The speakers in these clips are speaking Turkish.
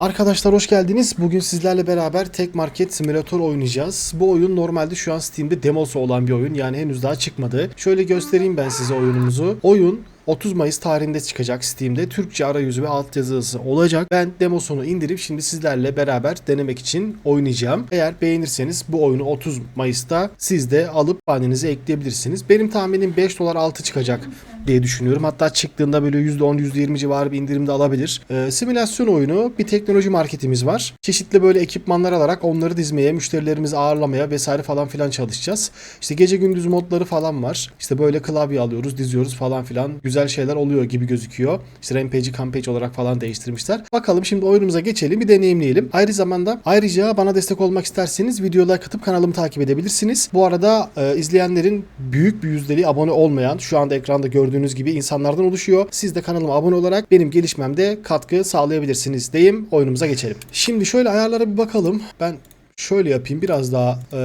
Arkadaşlar hoş geldiniz. Bugün sizlerle beraber Tek Market Simulator oynayacağız. Bu oyun normalde şu an Steam'de demosu olan bir oyun. Yani henüz daha çıkmadı. Şöyle göstereyim ben size oyunumuzu. Oyun 30 Mayıs tarihinde çıkacak Steam'de. Türkçe arayüzü ve altyazısı olacak. Ben demosunu indirip şimdi sizlerle beraber denemek için oynayacağım. Eğer beğenirseniz bu oyunu 30 Mayıs'ta siz de alıp hanenize ekleyebilirsiniz. Benim tahminim 5 dolar altı çıkacak diye düşünüyorum. Hatta çıktığında böyle %10 %20 civarı bir indirimde alabilir. Ee, simülasyon oyunu bir teknoloji marketimiz var. Çeşitli böyle ekipmanlar alarak onları dizmeye, müşterilerimizi ağırlamaya vesaire falan filan çalışacağız. İşte gece gündüz modları falan var. İşte böyle klavye alıyoruz, diziyoruz falan filan. Güzel şeyler oluyor gibi gözüküyor. İşte Rampage'i Campage olarak falan değiştirmişler. Bakalım şimdi oyunumuza geçelim bir deneyimleyelim. Ayrı zamanda ayrıca bana destek olmak isterseniz videolar katıp kanalımı takip edebilirsiniz. Bu arada e, izleyenlerin büyük bir yüzdeliği abone olmayan şu anda ekranda gördüğünüz gibi insanlardan oluşuyor. Siz de kanalıma abone olarak benim gelişmemde katkı sağlayabilirsiniz diyeyim. Oyunumuza geçelim. Şimdi şöyle ayarlara bir bakalım. Ben Şöyle yapayım biraz daha e,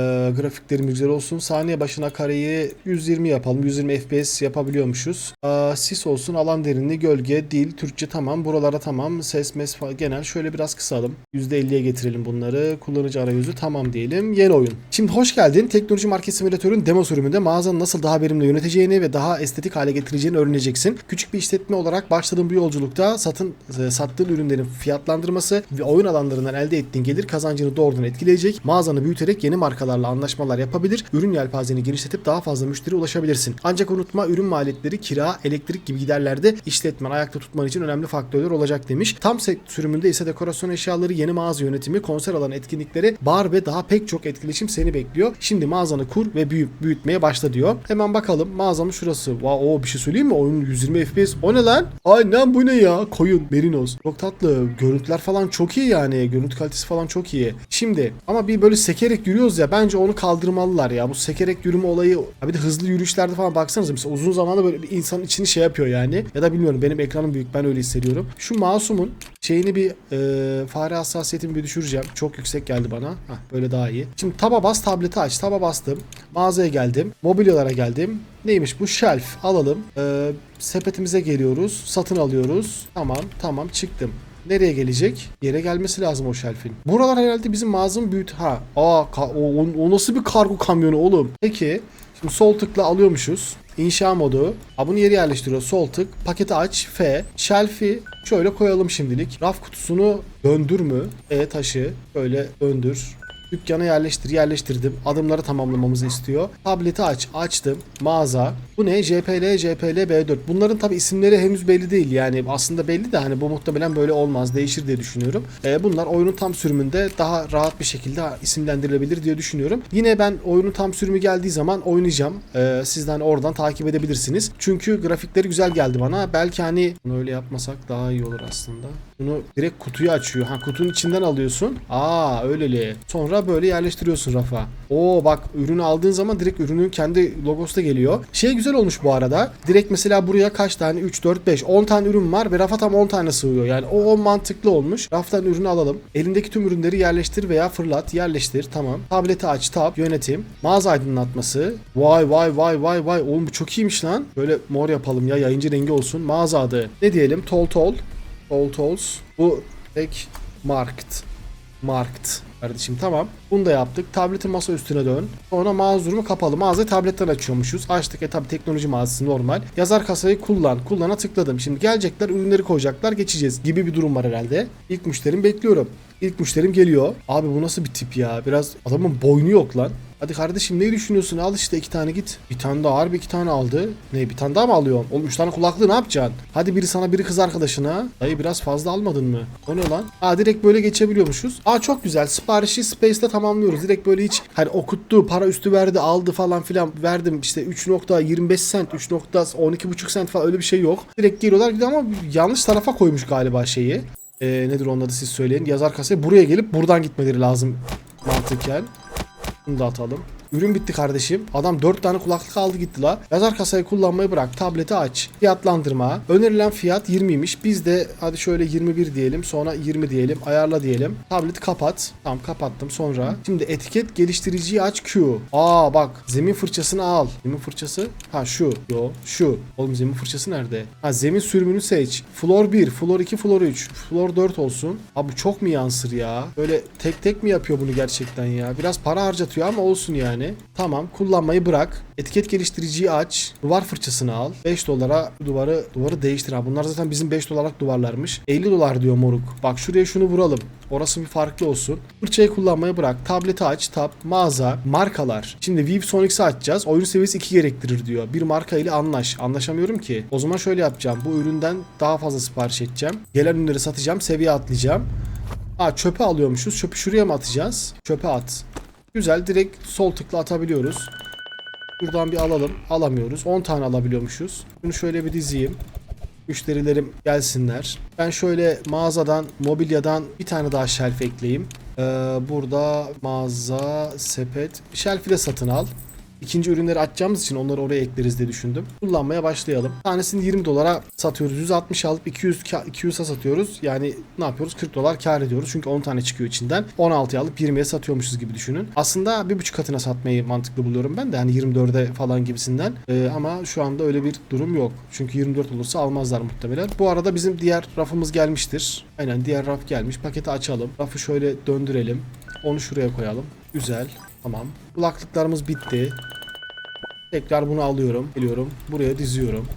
grafiklerim güzel olsun. Saniye başına kareyi 120 yapalım. 120 FPS yapabiliyormuşuz. E, sis olsun, alan derinliği, gölge, dil, Türkçe tamam. Buralara tamam. Ses, mes genel. Şöyle biraz kısalım. %50'ye getirelim bunları. Kullanıcı arayüzü tamam diyelim. Yeni oyun. Şimdi hoş geldin. Teknoloji Market Simülatör'ün demo sürümünde mağazanı nasıl daha verimli yöneteceğini ve daha estetik hale getireceğini öğreneceksin. Küçük bir işletme olarak başladığın bu yolculukta satın e, sattığın ürünlerin fiyatlandırması ve oyun alanlarından elde ettiğin gelir kazancını doğrudan etkileyecek. Mağazanı büyüterek yeni markalarla anlaşmalar yapabilir. Ürün yelpazeni genişletip daha fazla müşteri ulaşabilirsin. Ancak unutma ürün maliyetleri kira, elektrik gibi giderlerde işletmen ayakta tutman için önemli faktörler olacak demiş. Tam sürümünde ise dekorasyon eşyaları, yeni mağaza yönetimi, konser alanı etkinlikleri, bar ve daha pek çok etkileşim seni bekliyor. Şimdi mağazanı kur ve büyüt, büyütmeye başla diyor. Hemen bakalım mağazamız şurası. Wow, o bir şey söyleyeyim mi? Oyun 120 FPS. O ne lan? Aynen bu ne ya? Koyun, merinos. Çok tatlı. Görüntüler falan çok iyi yani. Görüntü kalitesi falan çok iyi. Şimdi ama bir böyle sekerek yürüyoruz ya bence onu kaldırmalılar ya. Bu sekerek yürüme olayı bir de hızlı yürüyüşlerde falan baksanıza mesela uzun zamanda böyle bir insanın içini şey yapıyor yani. Ya da bilmiyorum benim ekranım büyük ben öyle hissediyorum. Şu masumun şeyini bir e, fare hassasiyetimi bir düşüreceğim. Çok yüksek geldi bana. Hah, böyle daha iyi. Şimdi taba bas tableti aç. Taba bastım. Mağazaya geldim. Mobilyalara geldim. Neymiş bu? Shelf. Alalım. E, sepetimize geliyoruz. Satın alıyoruz. Tamam tamam çıktım. Nereye gelecek? Yere gelmesi lazım o şelfin. Buralar herhalde bizim mağazanın büyüt... Ha. Aa o, o- nasıl bir kargo kamyonu oğlum? Peki. Şimdi sol tıkla alıyormuşuz. İnşa modu. Ha bunu yere yerleştiriyor. Sol tık. Paketi aç. F. Şelfi şöyle koyalım şimdilik. Raf kutusunu döndür mü? E taşı. Böyle döndür. Dükkana yerleştir, yerleştirdim. Adımları tamamlamamızı istiyor. Tableti aç, açtım. Mağaza. Bu ne? JPL, JPL B4. Bunların tabi isimleri henüz belli değil. Yani aslında belli de hani bu muhtemelen böyle olmaz. Değişir diye düşünüyorum. Ee, bunlar oyunun tam sürümünde daha rahat bir şekilde isimlendirilebilir diye düşünüyorum. Yine ben oyunun tam sürümü geldiği zaman oynayacağım. Ee, sizden oradan takip edebilirsiniz. Çünkü grafikleri güzel geldi bana. Belki hani bunu öyle yapmasak daha iyi olur aslında. Bunu direkt kutuyu açıyor. Ha kutunun içinden alıyorsun. Aa öyleli. Sonra böyle yerleştiriyorsun rafa. Oo bak ürünü aldığın zaman direkt ürünün kendi logosu da geliyor. Şey güzel olmuş bu arada. Direkt mesela buraya kaç tane? 3, 4, 5, 10 tane ürün var ve rafa tam 10 tane sığıyor. Yani o 10 mantıklı olmuş. Raftan ürünü alalım. Elindeki tüm ürünleri yerleştir veya fırlat. Yerleştir. Tamam. Tableti aç. Tab. Yönetim. Mağaza aydınlatması. Vay vay vay vay vay. Oğlum bu çok iyiymiş lan. Böyle mor yapalım ya. Yayıncı rengi olsun. Mağaza adı. Ne diyelim? Tol tol. Tol tols. Bu tek market. Market. Kardeşim tamam. Bunu da yaptık. Tableti masa üstüne dön. Sonra mağaza durumu kapalı. Mağazayı tabletten açıyormuşuz. Açtık. E tabi teknoloji mağazası normal. Yazar kasayı kullan. Kullana tıkladım. Şimdi gelecekler ürünleri koyacaklar geçeceğiz gibi bir durum var herhalde. İlk müşterim bekliyorum. İlk müşterim geliyor. Abi bu nasıl bir tip ya? Biraz adamın boynu yok lan. Hadi kardeşim ne düşünüyorsun? Al işte iki tane git. Bir tane daha harbi iki tane aldı. Ne bir tane daha mı alıyorsun? Oğlum üç tane kulaklığı ne yapacaksın? Hadi biri sana biri kız arkadaşına. Dayı biraz fazla almadın mı? O ne lan? Aa direkt böyle geçebiliyormuşuz. Aa çok güzel. Siparişi Space'te tamamlıyoruz. Direkt böyle hiç hani okuttu, para üstü verdi, aldı falan filan verdim. İşte 3.25 cent, 3.12.5 cent falan öyle bir şey yok. Direkt geliyorlar gidiyor ama yanlış tarafa koymuş galiba şeyi. Ee, nedir onun adı siz söyleyin. Yazar kasaya buraya gelip buradan gitmeleri lazım mantıken. Bunu da atalım. Ürün bitti kardeşim. Adam 4 tane kulaklık aldı gitti la. Yazar kasayı kullanmayı bırak. Tableti aç. Fiyatlandırma. Önerilen fiyat 20'ymiş. Biz de hadi şöyle 21 diyelim. Sonra 20 diyelim. Ayarla diyelim. Tableti kapat. Tamam kapattım sonra. Şimdi etiket geliştiriciyi aç Q. Aa bak zemin fırçasını al. Zemin fırçası. Ha şu. Yo şu. Oğlum zemin fırçası nerede? Ha zemin sürümünü seç. Floor 1, floor 2, floor 3. Floor 4 olsun. Abi çok mu yansır ya? Böyle tek tek mi yapıyor bunu gerçekten ya? Biraz para harcatıyor ama olsun yani. Tamam kullanmayı bırak. Etiket geliştiriciyi aç. Duvar fırçasını al. 5 dolara duvarı duvarı değiştir. Ha bunlar zaten bizim 5 dolarlık duvarlarmış. 50 dolar diyor moruk. Bak şuraya şunu vuralım. Orası bir farklı olsun. Fırçayı kullanmayı bırak. Tableti aç. Tab, mağaza, markalar. Şimdi ViewSonics'i açacağız. Oyun seviyesi 2 gerektirir diyor. Bir marka ile anlaş. Anlaşamıyorum ki. O zaman şöyle yapacağım. Bu üründen daha fazla sipariş edeceğim. Gelen ürünleri satacağım. Seviye atlayacağım. Aa çöpe alıyormuşuz. Çöpü şuraya mı atacağız? Çöpe at. Güzel. Direkt sol tıkla atabiliyoruz. Buradan bir alalım. Alamıyoruz. 10 tane alabiliyormuşuz. Bunu şöyle bir dizeyim. Müşterilerim gelsinler. Ben şöyle mağazadan, mobilyadan bir tane daha shelf ekleyeyim. Ee, burada mağaza, sepet, shelf ile satın al. İkinci ürünleri açacağımız için onları oraya ekleriz diye düşündüm. Kullanmaya başlayalım. Tanesini 20 dolara satıyoruz. 160 alıp 200 ka- 200'e satıyoruz. Yani ne yapıyoruz? 40 dolar kar ediyoruz. Çünkü 10 tane çıkıyor içinden. 16'ya alıp 20'ye satıyormuşuz gibi düşünün. Aslında bir buçuk katına satmayı mantıklı buluyorum ben de. Hani 24'e falan gibisinden. Ee, ama şu anda öyle bir durum yok. Çünkü 24 olursa almazlar muhtemelen. Bu arada bizim diğer rafımız gelmiştir. Aynen diğer raf gelmiş. Paketi açalım. Rafı şöyle döndürelim. Onu şuraya koyalım. Güzel. Tamam. Kulaklıklarımız bitti. Tekrar bunu alıyorum. Geliyorum. Buraya diziyorum.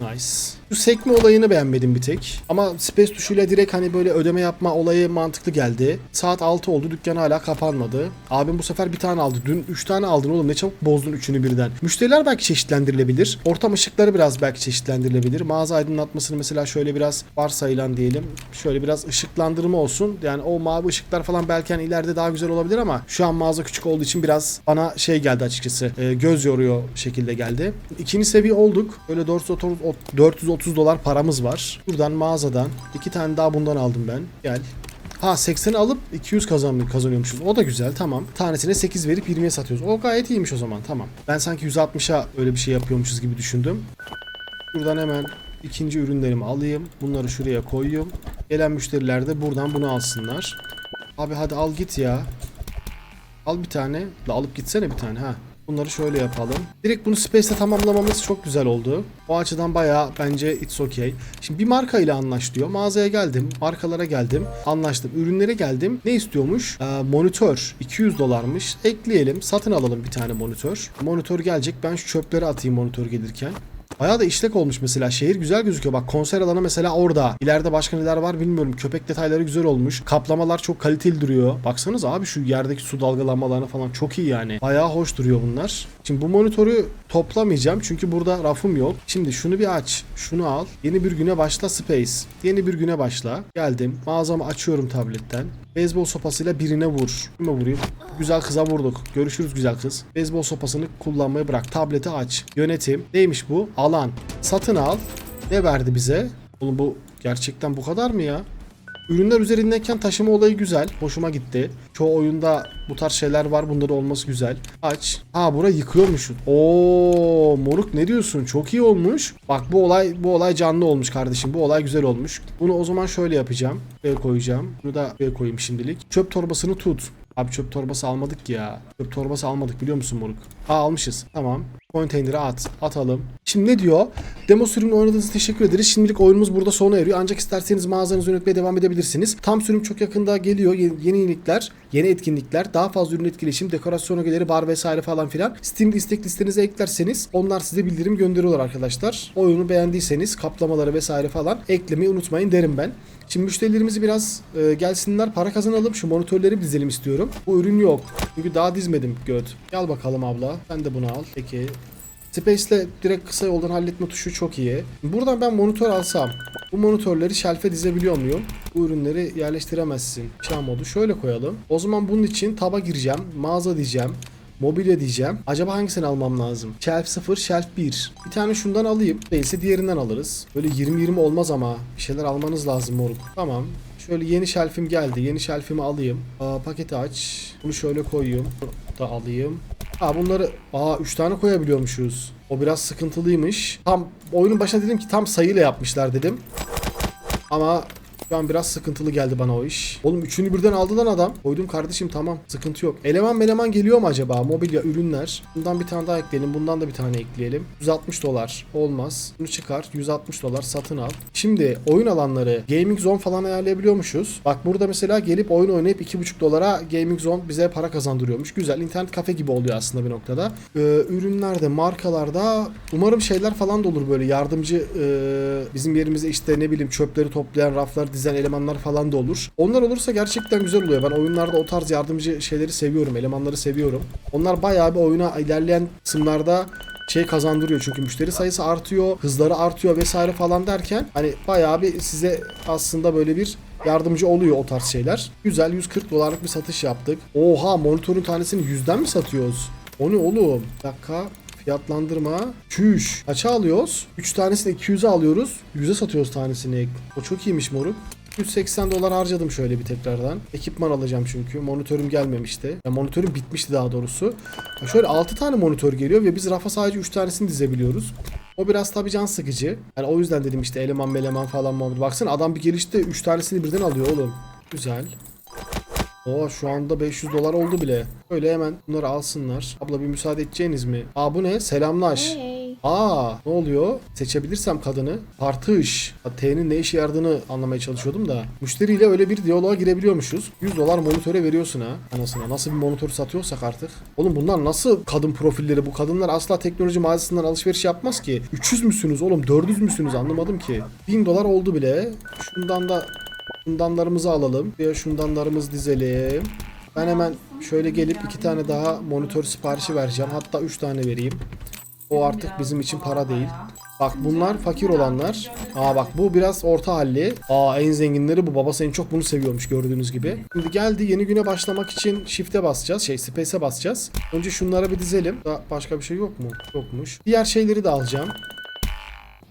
Nice. Şu sekme olayını beğenmedim bir tek. Ama space tuşuyla direkt hani böyle ödeme yapma olayı mantıklı geldi. Saat 6 oldu dükkan hala kapanmadı. Abim bu sefer bir tane aldı. Dün 3 tane aldın oğlum ne çabuk bozdun üçünü birden. Müşteriler belki çeşitlendirilebilir. Ortam ışıkları biraz belki çeşitlendirilebilir. Mağaza aydınlatmasını mesela şöyle biraz varsayılan diyelim. Şöyle biraz ışıklandırma olsun. Yani o mavi ışıklar falan belki hani ileride daha güzel olabilir ama şu an mağaza küçük olduğu için biraz bana şey geldi açıkçası. E, göz yoruyor şekilde geldi. İkinci seviye olduk. Böyle 430, 430 dolar paramız var. Buradan mağazadan iki tane daha bundan aldım ben. Gel. Ha 80'i alıp 200 kazan kazanıyormuşuz. O da güzel tamam. Tanesine 8 verip 20'ye satıyoruz. O gayet iyiymiş o zaman tamam. Ben sanki 160'a öyle bir şey yapıyormuşuz gibi düşündüm. Buradan hemen ikinci ürünlerimi alayım. Bunları şuraya koyuyorum. Gelen müşteriler de buradan bunu alsınlar. Abi hadi al git ya. Al bir tane. La alıp gitsene bir tane ha. Bunları şöyle yapalım. Direkt bunu Space'te tamamlamamız çok güzel oldu. O açıdan bayağı bence it's okay. Şimdi bir marka ile anlaş diyor. Mağazaya geldim. Markalara geldim. Anlaştım. Ürünlere geldim. Ne istiyormuş? Ee, monitör. 200 dolarmış. Ekleyelim. Satın alalım bir tane monitör. Monitör gelecek. Ben şu çöpleri atayım monitör gelirken. Bayağı da işlek olmuş mesela. Şehir güzel gözüküyor. Bak konser alanı mesela orada. İleride başka neler var bilmiyorum. Köpek detayları güzel olmuş. Kaplamalar çok kaliteli duruyor. Baksanız abi şu yerdeki su dalgalanmalarını falan çok iyi yani. Bayağı hoş duruyor bunlar. Şimdi bu monitörü toplamayacağım. Çünkü burada rafım yok. Şimdi şunu bir aç. Şunu al. Yeni bir güne başla Space. Yeni bir güne başla. Geldim. Mağazamı açıyorum tabletten. Beyzbol sopasıyla birine vur. Kime vurayım? Güzel kıza vurduk. Görüşürüz güzel kız. Beyzbol sopasını kullanmayı bırak. Tableti aç. Yönetim. Neymiş bu? Alan. Satın al. Ne verdi bize? Oğlum bu gerçekten bu kadar mı ya? Ürünler üzerindeyken taşıma olayı güzel. Hoşuma gitti. Çoğu oyunda bu tarz şeyler var. Bunda da olması güzel. Aç. Ha bura yıkıyormuşsun. Oo moruk ne diyorsun? Çok iyi olmuş. Bak bu olay bu olay canlı olmuş kardeşim. Bu olay güzel olmuş. Bunu o zaman şöyle yapacağım. Buraya koyacağım. Bunu da buraya koyayım şimdilik. Çöp torbasını tut. Abi çöp torbası almadık ya. Çöp torbası almadık biliyor musun moruk? Ha almışız. Tamam. Konteynere at. Atalım. Şimdi ne diyor? Demo sürümünü oynadığınız teşekkür ederiz. Şimdilik oyunumuz burada sona eriyor. Ancak isterseniz mağazanızı yönetmeye devam edebilirsiniz. Tam sürüm çok yakında geliyor. Yeni, yeni yenilikler, yeni etkinlikler, daha fazla ürün etkileşim, dekorasyon ögeleri, bar vesaire falan filan. Steam istek listenize eklerseniz onlar size bildirim gönderiyorlar arkadaşlar. Oyunu beğendiyseniz kaplamaları vesaire falan eklemeyi unutmayın derim ben. Şimdi müşterilerimizi biraz e, gelsinler para kazanalım. Şu monitörleri dizelim istiyorum. Bu ürün yok. Çünkü daha dizmedim göt. Gel bakalım abla. Sen de bunu al. Peki. Space'le direkt kısa yoldan halletme tuşu çok iyi. Buradan ben monitör alsam bu monitörleri şelfe dizebiliyor muyum? Bu ürünleri yerleştiremezsin. Çağ modu şöyle koyalım. O zaman bunun için taba gireceğim. Mağaza diyeceğim. Mobilya diyeceğim. Acaba hangisini almam lazım? Shelf 0, Shelf 1. Bir tane şundan alayım. Değilse diğerinden alırız. Böyle 20-20 olmaz ama. Bir şeyler almanız lazım moruk. Tamam. Şöyle yeni shelf'im geldi. Yeni shelf'imi alayım. Aa, paketi aç. Bunu şöyle koyayım. Bunu da alayım. Ha bunları aa 3 tane koyabiliyormuşuz. O biraz sıkıntılıymış. Tam oyunun başına dedim ki tam sayıyla yapmışlar dedim. Ama şu an biraz sıkıntılı geldi bana o iş. Oğlum üçünü birden aldı lan adam. Koydum kardeşim tamam sıkıntı yok. Eleman eleman geliyor mu acaba? Mobilya ürünler. Bundan bir tane daha ekleyelim. Bundan da bir tane ekleyelim. 160 dolar. Olmaz. Bunu çıkar. 160 dolar satın al. Şimdi oyun alanları Gaming Zone falan ayarlayabiliyormuşuz. Bak burada mesela gelip oyun oynayıp 2,5 dolara Gaming Zone bize para kazandırıyormuş. Güzel. internet kafe gibi oluyor aslında bir noktada. Ee, ürünlerde, markalarda umarım şeyler falan da olur böyle yardımcı e, bizim yerimize işte ne bileyim çöpleri toplayan, raflar dizen elemanlar falan da olur. Onlar olursa gerçekten güzel oluyor. Ben oyunlarda o tarz yardımcı şeyleri seviyorum, elemanları seviyorum. Onlar bayağı bir oyuna ilerleyen kısımlarda şey kazandırıyor çünkü müşteri sayısı artıyor, hızları artıyor vesaire falan derken hani bayağı bir size aslında böyle bir yardımcı oluyor o tarz şeyler. Güzel 140 dolarlık bir satış yaptık. Oha monitörün tanesini yüzden mi satıyoruz? O ne oğlum? Bir dakika. Fiyatlandırma. Çüş. Kaça alıyoruz? 3 tanesini 200'e alıyoruz. 100'e satıyoruz tanesini. O çok iyiymiş moruk. 180 dolar harcadım şöyle bir tekrardan. Ekipman alacağım çünkü. Monitörüm gelmemişti. Ya monitörüm bitmişti daha doğrusu. Ya şöyle 6 tane monitör geliyor ve biz rafa sadece 3 tanesini dizebiliyoruz. O biraz tabii can sıkıcı. Yani o yüzden dedim işte eleman meleman falan muhabbet. Baksana adam bir gelişte 3 tanesini birden alıyor oğlum. Güzel. Oo şu anda 500 dolar oldu bile. Öyle hemen bunları alsınlar. Abla bir müsaade edeceğiniz mi? Aa bu ne? Selamlaş. Hey. Aa ne oluyor? Seçebilirsem kadını. Tartış. Ha, T'nin ne işe yaradığını anlamaya çalışıyordum da. Müşteriyle öyle bir diyaloğa girebiliyormuşuz. 100 dolar monitöre veriyorsun ha. Anasına. Nasıl bir monitör satıyorsak artık. Oğlum bunlar nasıl kadın profilleri? Bu kadınlar asla teknoloji mağazasından alışveriş yapmaz ki. 300 müsünüz oğlum? 400 müsünüz? Anlamadım ki. 1000 dolar oldu bile. Şundan da şundanlarımızı alalım. Ya şundanlarımızı dizelim. Ben hemen şöyle gelip iki tane daha monitör siparişi vereceğim. Hatta üç tane vereyim. O artık bizim için para değil. Bak bunlar fakir olanlar. Aa bak bu biraz orta halli. Aa en zenginleri bu. Babası en çok bunu seviyormuş gördüğünüz gibi. Şimdi geldi yeni güne başlamak için shift'e basacağız. Şey space'e basacağız. Önce şunlara bir dizelim. Daha başka bir şey yok mu? Yokmuş. Diğer şeyleri de alacağım.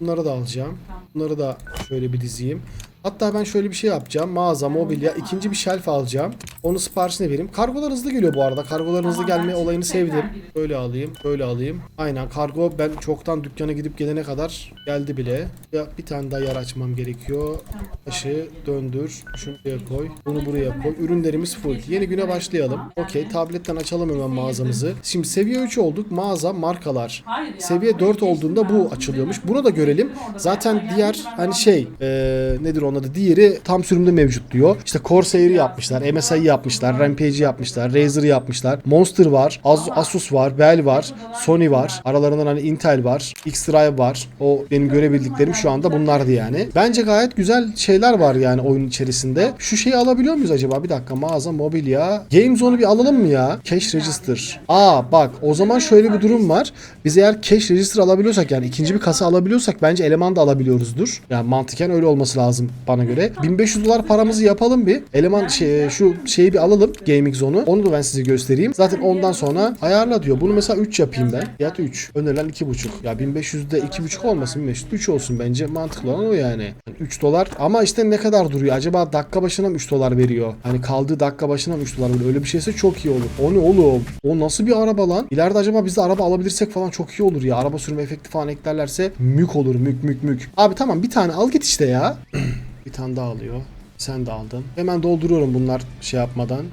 Bunları da alacağım. Bunları da şöyle bir dizeyim. Hatta ben şöyle bir şey yapacağım. Mağaza, mobilya, ikinci bir shelf alacağım. Onu siparişine vereyim. Kargolar hızlı geliyor bu arada. Kargoların hızlı gelme olayını sevdim. Böyle alayım, böyle alayım. Aynen kargo ben çoktan dükkana gidip gelene kadar geldi bile. Ya bir tane daha yer açmam gerekiyor. Taşı döndür. Şunu buraya koy. Bunu buraya koy. Ürünlerimiz full. Yeni güne başlayalım. Okey. Tabletten açalım hemen mağazamızı. Şimdi seviye 3 olduk. Mağaza, markalar. Seviye 4 olduğunda bu açılıyormuş. Bunu da görelim. Zaten diğer hani şey eee, nedir onun adı? Diğeri tam sürümde mevcut diyor. İşte Corsair'i yapmışlar. MSI'yi yapmışlar. Rampage'i yapmışlar. Razer'ı yapmışlar. Monster var. Az- Asus var. Bell var. Sony var. Aralarından hani Intel var. X-Drive var. O benim görebildiklerim şu anda bunlardı yani. Bence gayet güzel şeyler var yani oyun içerisinde. Şu şeyi alabiliyor muyuz acaba? Bir dakika mağaza, mobilya. Game Zone'u bir alalım mı ya? Cash Register. Aa bak o zaman şöyle bir durum var. Biz eğer Cash Register alabiliyorsak yani ikinci bir kasa alabiliyorsak bence eleman da alabiliyoruzdur. Yani mantıken öyle olması lazım bana göre. 1500 dolar paramızı yapalım bir. Eleman şey, şu şeyi bir alalım Gaming Zone'u. Onu da ben size göstereyim. Zaten ondan sonra ayarla diyor. Bunu mesela 3 yapayım ben. Fiyat 3. Önerilen 2,5. Ya 1500'de 2,5 olmasın 1500. 3 olsun bence. Mantıklı olan o yani. Yani 3 dolar ama işte ne kadar duruyor? Acaba dakika başına mı 3 dolar veriyor? Hani kaldığı dakika başına mı 3 dolar veriyor? Öyle bir şeyse çok iyi olur. O ne oğlum? O nasıl bir araba lan? İleride acaba biz de araba alabilirsek falan çok iyi olur ya. Araba sürme efekti falan eklerlerse mük olur. Mük mük mük. Abi tamam bir tane al git işte ya. bir tane daha alıyor. Sen de aldın. Hemen dolduruyorum bunlar şey yapmadan.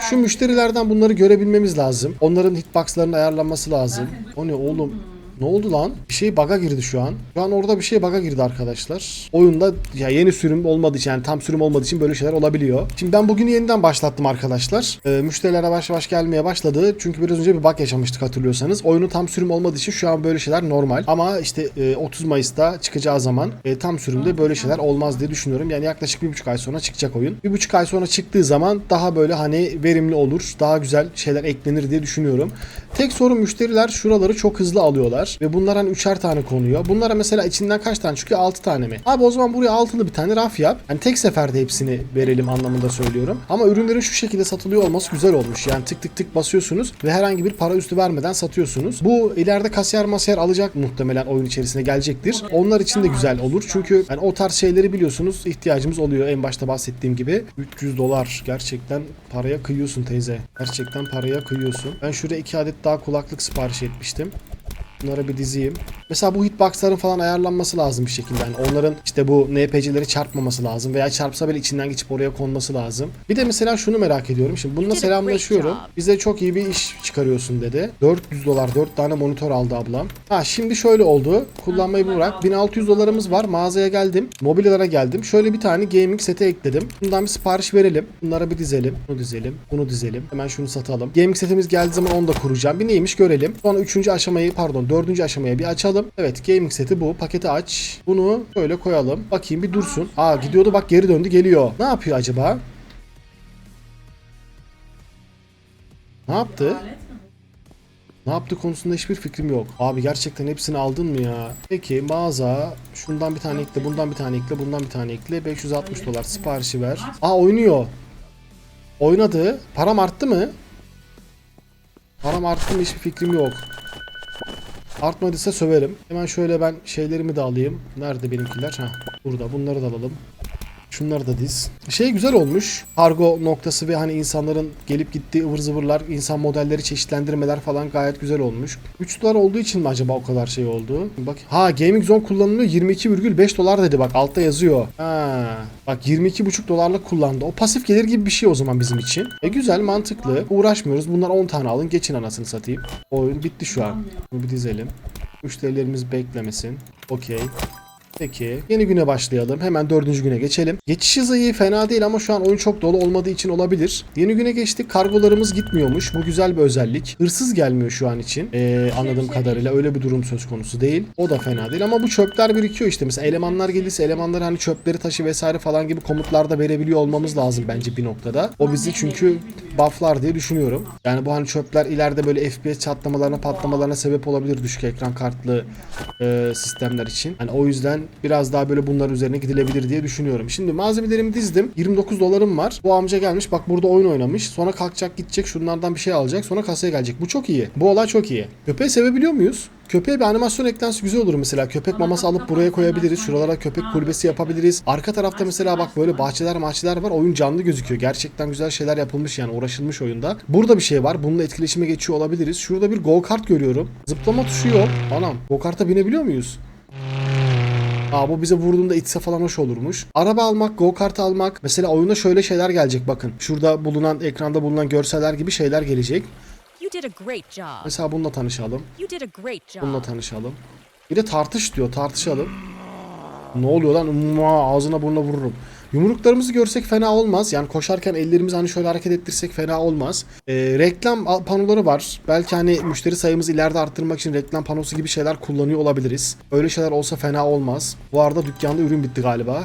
Şu müşterilerden bunları görebilmemiz lazım. Onların hitboxlarının ayarlanması lazım. O ne oğlum? Ne oldu lan? Bir şey bug'a girdi şu an. Şu an orada bir şey bug'a girdi arkadaşlar. Oyunda ya yeni sürüm olmadığı için yani tam sürüm olmadığı için böyle şeyler olabiliyor. Şimdi ben bugün yeniden başlattım arkadaşlar. Ee, müşterilere yavaş yavaş gelmeye başladı. Çünkü biraz önce bir bug yaşamıştık hatırlıyorsanız. Oyunun tam sürüm olmadığı için şu an böyle şeyler normal. Ama işte e, 30 Mayıs'ta çıkacağı zaman e, tam sürümde böyle şeyler olmaz diye düşünüyorum. Yani yaklaşık bir buçuk ay sonra çıkacak oyun. Bir buçuk ay sonra çıktığı zaman daha böyle hani verimli olur. Daha güzel şeyler eklenir diye düşünüyorum. Tek sorun müşteriler şuraları çok hızlı alıyorlar. ve bunlar hani üçer tane konuyor. Bunlara mesela içinden kaç tane çıkıyor? 6 tane mi? Abi o zaman buraya altılı bir tane raf yap. Hani tek seferde hepsini verelim anlamında söylüyorum. Ama ürünlerin şu şekilde satılıyor olması güzel olmuş. Yani tık tık tık basıyorsunuz ve herhangi bir para üstü vermeden satıyorsunuz. Bu ileride kasiyer masyer alacak muhtemelen oyun içerisine gelecektir. Onlar için de güzel olur. Çünkü yani o tarz şeyleri biliyorsunuz ihtiyacımız oluyor. En başta bahsettiğim gibi 300 dolar gerçekten paraya kıyıyorsun teyze. Gerçekten paraya kıyıyorsun. Ben şuraya iki adet daha kulaklık sipariş etmiştim. Bunlara bir dizeyim. Mesela bu hitboxların falan ayarlanması lazım bir şekilde. Yani onların işte bu NPC'leri çarpmaması lazım veya çarpsa bile içinden geçip oraya konması lazım. Bir de mesela şunu merak ediyorum. Şimdi bununla selamlaşıyorum. Bize çok iyi bir iş çıkarıyorsun dedi. 400 dolar 4 tane monitör aldı ablam. Ha şimdi şöyle oldu. Kullanmayı bırak. 1600 dolarımız var. Mağazaya geldim. Mobilyalara geldim. Şöyle bir tane gaming seti ekledim. Bundan bir sipariş verelim. Bunlara bir dizelim. Bunu dizelim. Bunu dizelim. Hemen şunu satalım. Gaming setimiz geldiği zaman onu da kuracağım. Bir neymiş görelim. Sonra üçüncü aşamayı pardon dördüncü aşamaya bir açalım. Evet gaming seti bu. Paketi aç. Bunu böyle koyalım. Bakayım bir dursun. Aa gidiyordu bak geri döndü geliyor. Ne yapıyor acaba? Ne yaptı? Ne yaptı konusunda hiçbir fikrim yok. Abi gerçekten hepsini aldın mı ya? Peki mağaza şundan bir tane ekle, bundan bir tane ekle, bundan bir tane ekle. 560 dolar siparişi ver. Aa oynuyor. Oynadı. Param arttı mı? Param arttı mı hiçbir fikrim yok. Artmadıysa söverim. Hemen şöyle ben şeylerimi de alayım. Nerede benimkiler? Ha burada. Bunları da alalım. Şunları da diz. Şey güzel olmuş. Kargo noktası ve hani insanların gelip gittiği ıvır zıvırlar, insan modelleri çeşitlendirmeler falan gayet güzel olmuş. 3 dolar olduğu için mi acaba o kadar şey oldu? Bak ha Gaming Zone kullanılıyor 22,5 dolar dedi bak altta yazıyor. Ha bak 22,5 dolarlık kullandı. O pasif gelir gibi bir şey o zaman bizim için. E güzel mantıklı. Uğraşmıyoruz. Bunlar 10 tane alın. Geçin anasını satayım. Oyun bitti şu an. Bunu bir dizelim. Müşterilerimiz beklemesin. Okey. Peki. Yeni güne başlayalım. Hemen dördüncü güne geçelim. Geçiş hızı iyi fena değil ama şu an oyun çok dolu olmadığı için olabilir. Yeni güne geçtik. Kargolarımız gitmiyormuş. Bu güzel bir özellik. Hırsız gelmiyor şu an için. Ee, anladığım kadarıyla öyle bir durum söz konusu değil. O da fena değil ama bu çöpler birikiyor işte. Mesela elemanlar gelirse elemanlar hani çöpleri taşı vesaire falan gibi komutlar da verebiliyor olmamız lazım bence bir noktada. O bizi çünkü bufflar diye düşünüyorum. Yani bu hani çöpler ileride böyle FPS çatlamalarına patlamalarına sebep olabilir düşük ekran kartlı e, sistemler için. Hani o yüzden biraz daha böyle bunlar üzerine gidilebilir diye düşünüyorum. Şimdi malzemelerimi dizdim. 29 dolarım var. Bu amca gelmiş bak burada oyun oynamış. Sonra kalkacak gidecek şunlardan bir şey alacak. Sonra kasaya gelecek. Bu çok iyi. Bu olay çok iyi. Köpeği sevebiliyor muyuz? Köpeğe bir animasyon eklensi güzel olur mesela. Köpek maması alıp buraya koyabiliriz. Şuralara köpek kulübesi yapabiliriz. Arka tarafta mesela bak böyle bahçeler mahçeler var. Oyun canlı gözüküyor. Gerçekten güzel şeyler yapılmış yani uğraşılmış oyunda. Burada bir şey var. Bununla etkileşime geçiyor olabiliriz. Şurada bir go kart görüyorum. Zıplama tuşu yok. Anam go karta binebiliyor muyuz? Aa bu bize vurduğunda itse falan hoş olurmuş. Araba almak, go kart almak. Mesela oyunda şöyle şeyler gelecek bakın. Şurada bulunan ekranda bulunan görseller gibi şeyler gelecek. Mesela bununla tanışalım. Bununla tanışalım. Bir de tartış diyor. Tartışalım. Ne oluyor lan? Mua, ağzına burnuna vururum. Yumruklarımızı görsek fena olmaz. Yani koşarken ellerimizi hani şöyle hareket ettirsek fena olmaz. Ee, reklam panoları var. Belki hani müşteri sayımızı ileride arttırmak için reklam panosu gibi şeyler kullanıyor olabiliriz. Öyle şeyler olsa fena olmaz. Bu arada dükkanda ürün bitti galiba.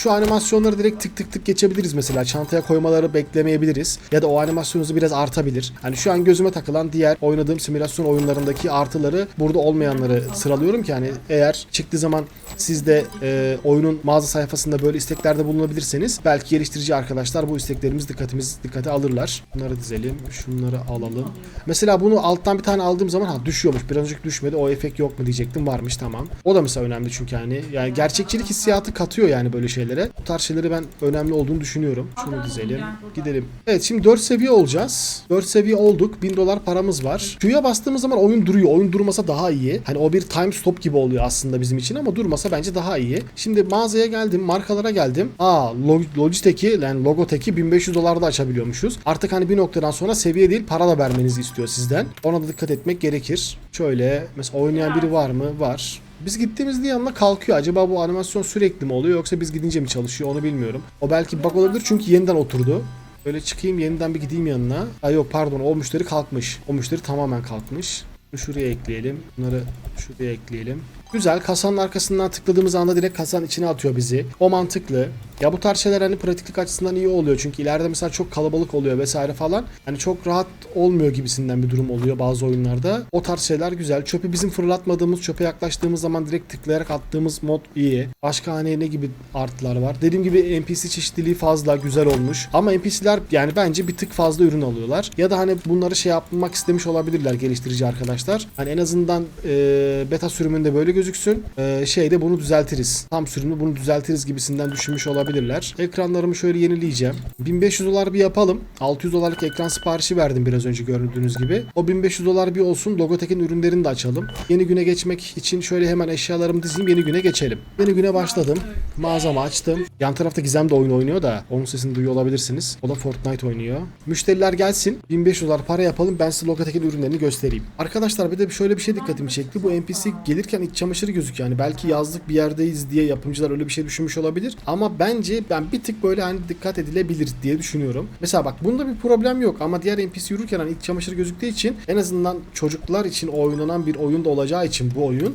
Şu animasyonları direkt tık tık tık geçebiliriz mesela. Çantaya koymaları beklemeyebiliriz. Ya da o animasyon hızı biraz artabilir. Hani şu an gözüme takılan diğer oynadığım simülasyon oyunlarındaki artıları burada olmayanları sıralıyorum ki hani eğer çıktığı zaman siz de e, oyunun mağaza sayfasında böyle isteklerde bulunabilirseniz belki geliştirici arkadaşlar bu isteklerimiz dikkatimiz dikkate alırlar. Bunları dizelim. Şunları alalım. Mesela bunu alttan bir tane aldığım zaman ha düşüyormuş. Biraz önceki düşmedi. O efekt yok mu diyecektim. Varmış tamam. O da mesela önemli çünkü hani yani gerçekçilik hissiyatı katıyor yani böyle şeylere. Bu tarz şeyleri ben önemli olduğunu düşünüyorum. Şunu dizelim. Gidelim. Evet şimdi 4 seviye olacağız. 4 seviye olduk. 1000 dolar paramız var. Q'ya bastığımız zaman oyun duruyor. Oyun durmasa daha iyi. Hani o bir time stop gibi oluyor aslında bizim için ama durmasa bence daha iyi. Şimdi mağazaya geldim. Markalara geldim. Aa Log- Logitech'i yani Logitech'i 1500 dolarda açabiliyormuşuz. Artık hani bir noktadan sonra seviye değil para da vermenizi istiyor sizden. Ona da dikkat etmek gerekir. Şöyle mesela oynayan biri var mı? Var. Biz gittiğimizde yanına kalkıyor. Acaba bu animasyon sürekli mi oluyor yoksa biz gidince mi çalışıyor onu bilmiyorum. O belki bug olabilir çünkü yeniden oturdu. Böyle çıkayım yeniden bir gideyim yanına. Ay yok pardon o müşteri kalkmış. O müşteri tamamen kalkmış. Şuraya ekleyelim. Bunları şuraya ekleyelim. Güzel. Kasanın arkasından tıkladığımız anda direkt kasanın içine atıyor bizi. O mantıklı. Ya bu tarz şeyler hani pratiklik açısından iyi oluyor. Çünkü ileride mesela çok kalabalık oluyor vesaire falan. Hani çok rahat olmuyor gibisinden bir durum oluyor bazı oyunlarda. O tarz şeyler güzel. Çöpü bizim fırlatmadığımız, çöpe yaklaştığımız zaman direkt tıklayarak attığımız mod iyi. Başka hani ne gibi artılar var. Dediğim gibi NPC çeşitliliği fazla, güzel olmuş. Ama NPC'ler yani bence bir tık fazla ürün alıyorlar. Ya da hani bunları şey yapmak istemiş olabilirler geliştirici arkadaşlar. Hani en azından e, beta sürümünde böyle gözüksün. E, şeyde bunu düzeltiriz. Tam sürümde bunu düzeltiriz gibisinden düşünmüş olabilirler. Ekranlarımı şöyle yenileyeceğim. 1500 dolar bir yapalım. 600 dolarlık ekran siparişi verdim biraz önce gördüğünüz gibi. O 1500 dolar bir olsun. Logitech'in ürünlerini de açalım. Yeni güne geçmek için şöyle hemen eşyalarımı dizeyim. Yeni güne geçelim. Yeni güne başladım. Mağazamı açtım. Yan tarafta Gizem de oyun oynuyor da onun sesini duyuyor olabilirsiniz. O da Fortnite oynuyor. Müşteriler gelsin. 1500 dolar para yapalım. Ben size Logitech'in ürünlerini göstereyim. Arkadaşlar bir de şöyle bir şey dikkatimi çekti. Bu NPC gelirken iç çamaşırı gözüküyor. Yani belki yazlık bir yerdeyiz diye yapımcılar öyle bir şey düşünmüş olabilir. Ama bence ben bir tık böyle hani dikkat edilebilir diye düşünüyorum. Mesela bak bunda bir problem yok ama diğer NPC yürürken hani iç çamaşırı gözüktüğü için en azından çocuklar için oynanan bir oyunda olacağı için bu oyun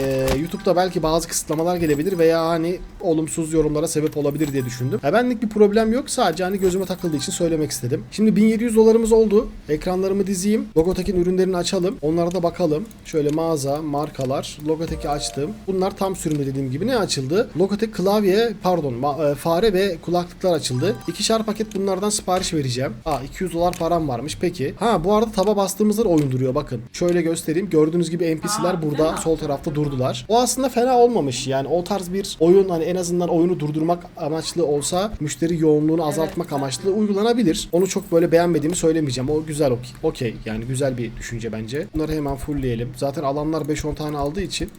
ee, YouTube'da belki bazı kısıtlamalar gelebilir veya hani olumsuz yorumlara sebep olabilir diye düşündüm. Ha, benlik bir problem yok. Sadece hani gözüme takıldığı için söylemek istedim. Şimdi 1700 dolarımız oldu. Ekranlarımı dizeyim. Logitech'in ürünlerini açalım. Onlara da bakalım. Şöyle mağaza, markalar. Logitech'i açtım. Bunlar tam sürümlü dediğim gibi. Ne açıldı? Logitech klavye, pardon e, fare ve kulaklıklar açıldı. İkişer paket bunlardan sipariş vereceğim. Aa 200 dolar param varmış. Peki. Ha bu arada taba bastığımızda da oyun duruyor. Bakın. Şöyle göstereyim. Gördüğünüz gibi NPC'ler burada sol tarafta durdular. O aslında fena olmamış. Yani o tarz bir oyun hani en azından oyunu durdurmak amaçlı olsa müşteri yoğunluğunu azaltmak amaçlı uygulanabilir. Onu çok böyle beğenmediğimi söylemeyeceğim. O güzel okey. Okey. Yani güzel bir düşünce bence. Bunları hemen fullleyelim. Zaten alanlar 5-10 tane aldığı için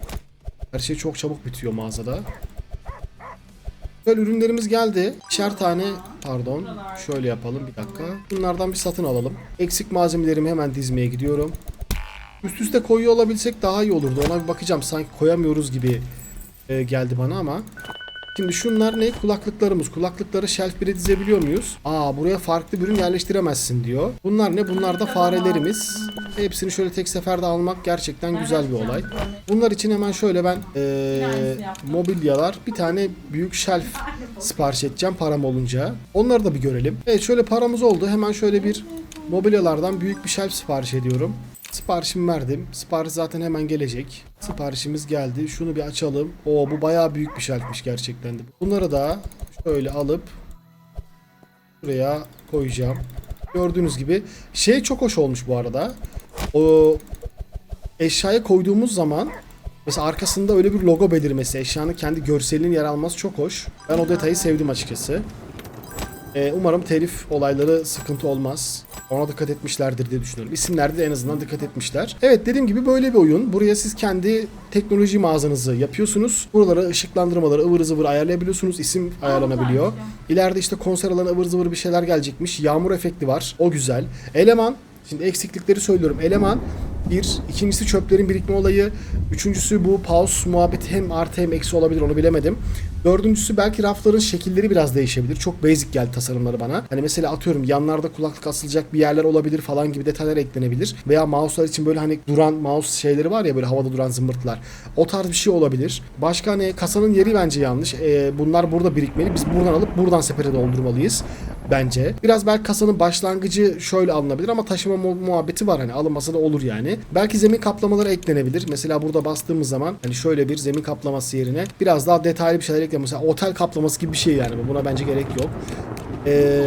her şey çok çabuk bitiyor mağazada. Böyle ürünlerimiz geldi. İkişer tane pardon şöyle yapalım bir dakika. Bunlardan bir satın alalım. Eksik malzemelerimi hemen dizmeye gidiyorum. Üst üste koyuyor olabilsek daha iyi olurdu. Ona bir bakacağım. Sanki koyamıyoruz gibi e, geldi bana ama. Şimdi şunlar ne? Kulaklıklarımız. Kulaklıkları shelf 1'e dizebiliyor muyuz? Aa buraya farklı bir ürün yerleştiremezsin diyor. Bunlar ne? Bunlar da farelerimiz. Hepsini şöyle tek seferde almak gerçekten güzel bir olay. Bunlar için hemen şöyle ben e, mobilyalar bir tane büyük shelf sipariş edeceğim param olunca. Onları da bir görelim. Evet şöyle paramız oldu. Hemen şöyle bir mobilyalardan büyük bir shelf sipariş ediyorum. Siparişimi verdim. Sipariş zaten hemen gelecek. Siparişimiz geldi. Şunu bir açalım. Oo bu bayağı büyük bir şelfmiş gerçekten de. Bunları da şöyle alıp buraya koyacağım. Gördüğünüz gibi şey çok hoş olmuş bu arada. O eşyaya koyduğumuz zaman mesela arkasında öyle bir logo belirmesi, eşyanın kendi görselinin yer alması çok hoş. Ben o detayı sevdim açıkçası. Ee, umarım telif olayları sıkıntı olmaz. Ona dikkat etmişlerdir diye düşünüyorum. İsimlerde de en azından dikkat etmişler. Evet dediğim gibi böyle bir oyun. Buraya siz kendi teknoloji mağazanızı yapıyorsunuz. Buralara ışıklandırmaları ıvır zıvır ayarlayabiliyorsunuz. İsim ayarlanabiliyor. İleride işte konser alanı ıvır zıvır bir şeyler gelecekmiş. Yağmur efekti var. O güzel. Eleman. Şimdi eksiklikleri söylüyorum. Eleman bir. ikincisi çöplerin birikme olayı. Üçüncüsü bu pause muhabbeti hem artı hem eksi olabilir onu bilemedim. Dördüncüsü belki rafların şekilleri biraz değişebilir. Çok basic geldi tasarımları bana. Hani mesela atıyorum yanlarda kulaklık asılacak bir yerler olabilir falan gibi detaylar eklenebilir. Veya mouse'lar için böyle hani duran mouse şeyleri var ya böyle havada duran zımbırtılar. O tarz bir şey olabilir. Başka hani kasanın yeri bence yanlış. Ee, bunlar burada birikmeli. Biz buradan alıp buradan sepete doldurmalıyız bence. Biraz belki kasanın başlangıcı şöyle alınabilir ama taşıma mu- muhabbeti var hani alınmasa da olur yani. Belki zemin kaplamaları eklenebilir. Mesela burada bastığımız zaman hani şöyle bir zemin kaplaması yerine biraz daha detaylı bir şeyler ekle. Mesela otel kaplaması gibi bir şey yani. Buna bence gerek yok. Ee,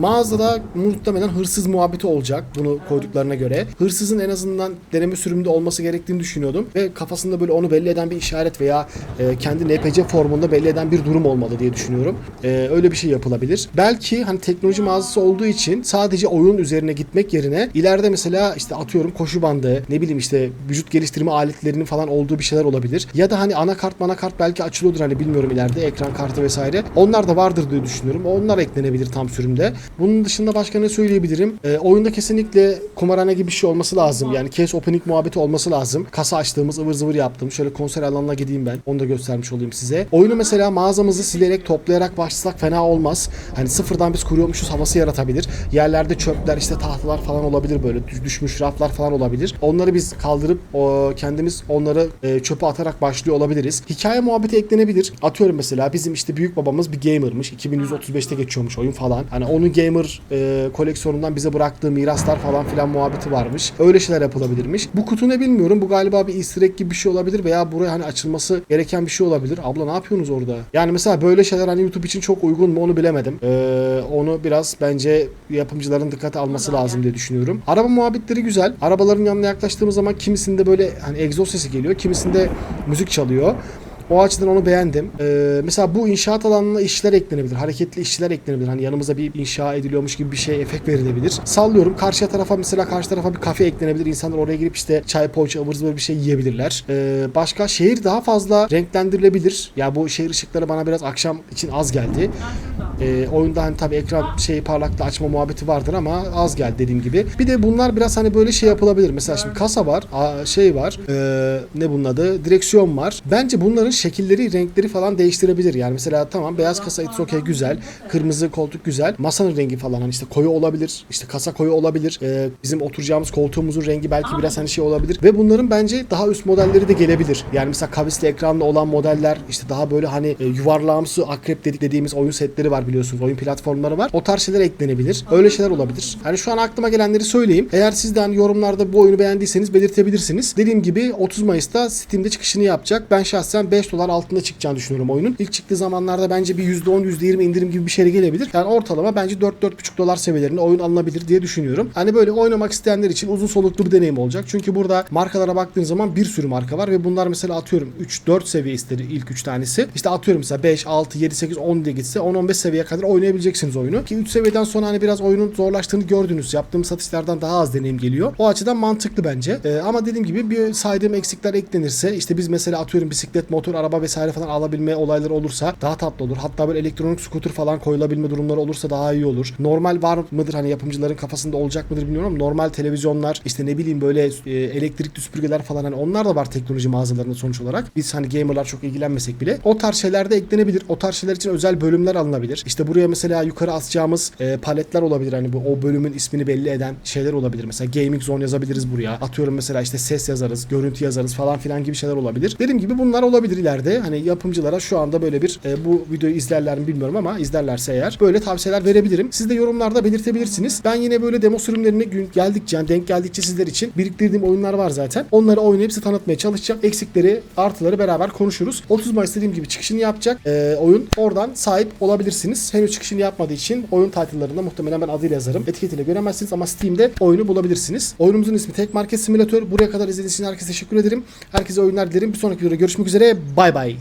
mağazada muhtemelen hırsız muhabbeti olacak bunu koyduklarına göre. Hırsızın en azından deneme sürümünde olması gerektiğini düşünüyordum ve kafasında böyle onu belli eden bir işaret veya e, kendi NPC formunda belli eden bir durum olmalı diye düşünüyorum. Ee, öyle bir şey yapılabilir. Belki hani teknoloji mağazası olduğu için sadece oyun üzerine gitmek yerine ileride mesela işte atıyorum koşu bandı, ne bileyim işte vücut geliştirme aletlerinin falan olduğu bir şeyler olabilir. Ya da hani anakart manakart belki açılıyordur hani bilmiyorum ileride ekran kartı vesaire. Onlar da vardır diye düşünüyorum. Onlar eklenebilir oynanabilir tam sürümde. Bunun dışında başka ne söyleyebilirim? Ee, oyunda kesinlikle kumarhane gibi bir şey olması lazım. Yani case opening muhabbeti olması lazım. Kasa açtığımız ıvır zıvır yaptım. Şöyle konser alanına gideyim ben. Onu da göstermiş olayım size. Oyunu mesela mağazamızı silerek toplayarak başlasak fena olmaz. Hani sıfırdan biz kuruyormuşuz havası yaratabilir. Yerlerde çöpler işte tahtalar falan olabilir böyle düş- düşmüş raflar falan olabilir. Onları biz kaldırıp o, kendimiz onları e, çöpe atarak başlıyor olabiliriz. Hikaye muhabbeti eklenebilir. Atıyorum mesela bizim işte büyük babamız bir gamermış. 2135'te geçiyormuş oyun falan. Hani onun gamer e, koleksiyonundan bize bıraktığı miraslar falan filan muhabbeti varmış. Öyle şeyler yapılabilirmiş. Bu kutu ne bilmiyorum. Bu galiba bir easter egg gibi bir şey olabilir veya buraya hani açılması gereken bir şey olabilir. Abla ne yapıyorsunuz orada? Yani mesela böyle şeyler hani YouTube için çok uygun mu onu bilemedim. Ee, onu biraz bence yapımcıların dikkate alması lazım diye düşünüyorum. Araba muhabbetleri güzel. Arabaların yanına yaklaştığımız zaman kimisinde böyle hani egzoz sesi geliyor. Kimisinde müzik çalıyor. O açıdan onu beğendim. Ee, mesela bu inşaat alanına işçiler eklenebilir. Hareketli işçiler eklenebilir. Hani yanımıza bir inşa ediliyormuş gibi bir şey efekt verilebilir. Sallıyorum. Karşı tarafa mesela karşı tarafa bir kafe eklenebilir. İnsanlar oraya girip işte çay poğaça ıvır zıvır bir şey yiyebilirler. Ee, başka şehir daha fazla renklendirilebilir. Ya bu şehir ışıkları bana biraz akşam için az geldi. Ee, oyunda hani tabii ekran şeyi parlaklığı açma muhabbeti vardır ama az geldi dediğim gibi. Bir de bunlar biraz hani böyle şey yapılabilir. Mesela şimdi kasa var, şey var, ee, ne bunun adı? Direksiyon var. Bence bunların şekilleri, renkleri falan değiştirebilir. Yani mesela tamam beyaz kasa it's okay güzel, kırmızı koltuk güzel. Masanın rengi falan hani işte koyu olabilir, işte kasa koyu olabilir. Ee, bizim oturacağımız koltuğumuzun rengi belki biraz hani şey olabilir. Ve bunların bence daha üst modelleri de gelebilir. Yani mesela kavisli ekranlı olan modeller işte daha böyle hani e, yuvarlağımsı akrep dedik dediğimiz oyun setleri var biliyorsunuz. Oyun platformları var. O tarz şeyler eklenebilir. Öyle şeyler olabilir. Hani şu an aklıma gelenleri söyleyeyim. Eğer siz de hani yorumlarda bu oyunu beğendiyseniz belirtebilirsiniz. Dediğim gibi 30 Mayıs'ta Steam'de çıkışını yapacak. Ben şahsen 5 dolar altında çıkacağını düşünüyorum oyunun. İlk çıktığı zamanlarda bence bir %10 %20 indirim gibi bir şey gelebilir. Yani ortalama bence 4-4,5 dolar seviyelerinde oyun alınabilir diye düşünüyorum. Hani böyle oynamak isteyenler için uzun soluklu bir deneyim olacak. Çünkü burada markalara baktığın zaman bir sürü marka var ve bunlar mesela atıyorum 3-4 seviye istedi ilk 3 tanesi. İşte atıyorum mesela 5, 6, 7, 8, 10 diye gitse 10-15 seviyeye kadar oynayabileceksiniz oyunu. Ki 3 seviyeden sonra hani biraz oyunun zorlaştığını gördünüz. Yaptığım satışlardan daha az deneyim geliyor. O açıdan mantıklı bence. Ee, ama dediğim gibi bir saydığım eksikler eklenirse işte biz mesela atıyorum bisiklet, motor, araba vesaire falan alabilme olayları olursa daha tatlı olur. Hatta böyle elektronik scooter falan koyulabilme durumları olursa daha iyi olur. Normal var mıdır hani yapımcıların kafasında olacak mıdır bilmiyorum normal televizyonlar işte ne bileyim böyle e, elektrikli süpürgeler falan hani onlar da var teknoloji mağazalarında sonuç olarak. Biz hani gamerlar çok ilgilenmesek bile o tarz şeyler de eklenebilir. O tarz şeyler için özel bölümler alınabilir. İşte buraya mesela yukarı asacağımız e, paletler olabilir. Hani bu o bölümün ismini belli eden şeyler olabilir. Mesela gaming zone yazabiliriz buraya. Atıyorum mesela işte ses yazarız, görüntü yazarız falan filan gibi şeyler olabilir. Dediğim gibi bunlar olabilir. Hani yapımcılara şu anda böyle bir e, bu videoyu izlerler mi bilmiyorum ama izlerlerse eğer böyle tavsiyeler verebilirim. Siz de yorumlarda belirtebilirsiniz. Ben yine böyle demo sürümlerini gün geldikçe, yani denk geldikçe sizler için biriktirdiğim oyunlar var zaten. Onları oynayıp size tanıtmaya çalışacağım. Eksikleri, artıları beraber konuşuruz. 30 Mayıs dediğim gibi çıkışını yapacak e, oyun. Oradan sahip olabilirsiniz. Henüz çıkışını yapmadığı için oyun title'larında muhtemelen ben adıyla yazarım. Etiketiyle göremezsiniz ama Steam'de oyunu bulabilirsiniz. Oyunumuzun ismi Tek Market Simülatör. Buraya kadar izlediğiniz için herkese teşekkür ederim. Herkese oyunlar dilerim. Bir sonraki videoda görüşmek üzere. Bye bye.